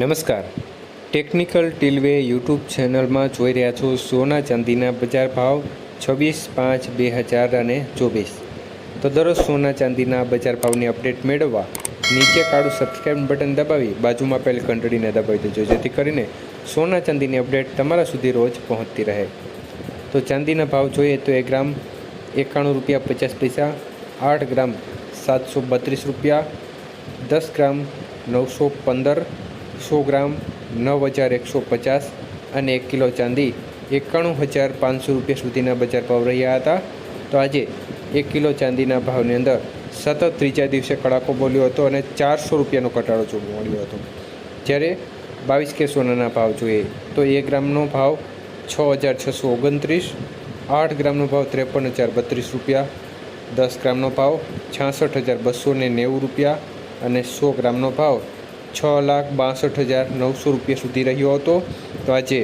નમસ્કાર. Technical ટીલવે YouTube ચેનલમાં જોઈ રહ્યા છો સોના ચાંદીના બજાર ભાવ છવ્વીસ પાંચ બે હજાર અને ચોવીસ. તો દરરોજ સોના ચાંદીના બજાર ભાવની અપડેટ મેળવવા નીચે કાળું સબસ્ક્રાઇબ બટન દબાવી બાજુમાં પહેલ ઘંટડીને દબાવી દેજો, જેથી કરીને સોના ચાંદીની અપડેટ તમારા સુધી રોજ પહોંચતી રહે. તો ચાંદીના ભાવ જોઈએ તો એક ગ્રામ એકાણું રૂપિયા પચાસ પૈસા, આઠ ગ્રામ સાતસો બત્રીસ રૂપિયા, દસ ગ્રામ નવસો પંદર સો ગ્રામ, નવ હજાર એકસો પચાસ અને એક કિલો ચાંદી એકાણું હજાર પાંચસો રૂપિયા સુધીના બજાર ભાવ રહ્યા હતા. તો આજે એક કિલો ચાંદીના ભાવની અંદર સતત ત્રીજા દિવસે કડાકો બોલ્યો હતો અને ચારસો રૂપિયાનો ઘટાડો જોવા મળ્યો હતો. જ્યારે બાવીસ કે સોનાના ભાવ જોઈએ તો એક ગ્રામનો ભાવ છ હજાર છસો ઓગણત્રીસ, આઠ ગ્રામનો ભાવ ત્રેપન હજાર બત્રીસ રૂપિયા, દસ ગ્રામનો ભાવ છાસઠ હજાર બસો નેવું રૂપિયા અને સો ગ્રામનો ભાવ છ લાખ બાસઠ હજાર નવસો રૂપિયા સુધી રહ્યો હતો. તો આજે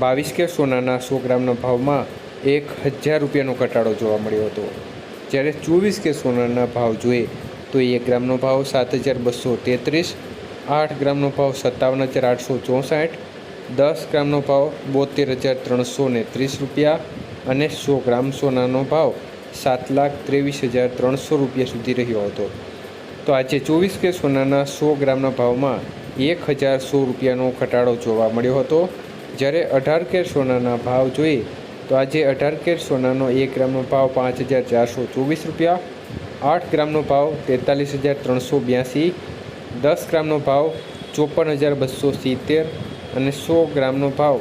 બાવીસ કે સોનાના સો ગ્રામના ભાવમાં એક હજાર રૂપિયાનો ઘટાડો જોવા મળ્યો હતો. જ્યારે ચોવીસ કે સોનાના ભાવ જોઈએ તો એક ગ્રામનો ભાવ સાત હજાર બસો તેત્રીસ, આઠ ગ્રામનો ભાવ સત્તાવન હજાર આઠસો ચોસઠ, દસ ગ્રામનો ભાવ બોતેર હજાર ત્રણસો ને ત્રીસ રૂપિયા અને સો ગ્રામ સોનાનો ભાવ સાત લાખ ત્રેવીસ હજાર ત્રણસો રૂપિયા સુધી રહ્યો હતો. તો આજે ચોવીસ કે સોનાના સો ગ્રામના ભાવમાં એક હજાર સો રૂપિયાનો ઘટાડો જોવા મળ્યો હતો. જ્યારે અઢાર કેર સોનાના ભાવ જોઈએ તો આજે અઢાર કેર સોનાનો એક ગ્રામનો ભાવ પાંચ હજાર ચારસો ચોવીસ રૂપિયા, આઠ ગ્રામનો ભાવ તેતાલીસ હજાર ત્રણસો બ્યાસી, દસ ગ્રામનો ભાવ ચોપન હજાર બસો સિત્તેર અને સો ગ્રામનો ભાવ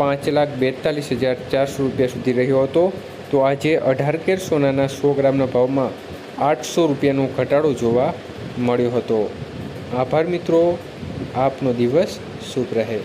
પાંચ લાખ બેતાલીસ હજાર ચારસો રૂપિયા સુધી રહ્યો હતો. તો આજે અઢાર કેર સોનાના સો ગ્રામના ભાવમાં આઠસો રૂપિયાનો ઘટાડો જોવા મળ્યો હતો. આભાર મિત્રો આપનો દિવસ શુભ રહે.